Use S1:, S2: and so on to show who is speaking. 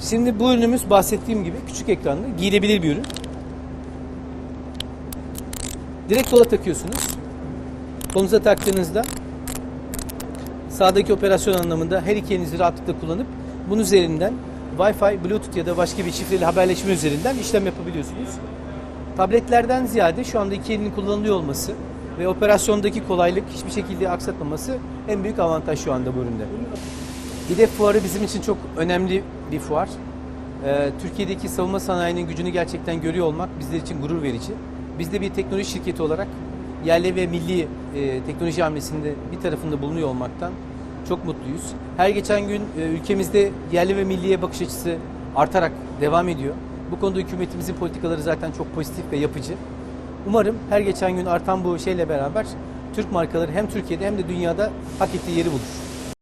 S1: Şimdi bu ürünümüz bahsettiğim gibi küçük ekranlı, giyilebilir bir ürün. Direkt kola takıyorsunuz. Kolunuza taktığınızda sağdaki operasyon anlamında her iki elinizi rahatlıkla kullanıp bunun üzerinden Wi-Fi, Bluetooth ya da başka bir şifreli haberleşme üzerinden işlem yapabiliyorsunuz. Tabletlerden ziyade şu anda iki elinin kullanılıyor olması ve operasyondaki kolaylık hiçbir şekilde aksatmaması en büyük avantaj şu anda bu üründe. İDEF fuarı bizim için çok önemli bir fuar. Ee, Türkiye'deki savunma sanayinin gücünü gerçekten görüyor olmak bizler için gurur verici. Biz de bir teknoloji şirketi olarak yerli ve milli e, teknoloji hamlesinde bir tarafında bulunuyor olmaktan çok mutluyuz. Her geçen gün e, ülkemizde yerli ve milliye bakış açısı artarak devam ediyor. Bu konuda hükümetimizin politikaları zaten çok pozitif ve yapıcı. Umarım her geçen gün artan bu şeyle beraber Türk markaları hem Türkiye'de hem de dünyada hak ettiği yeri bulur.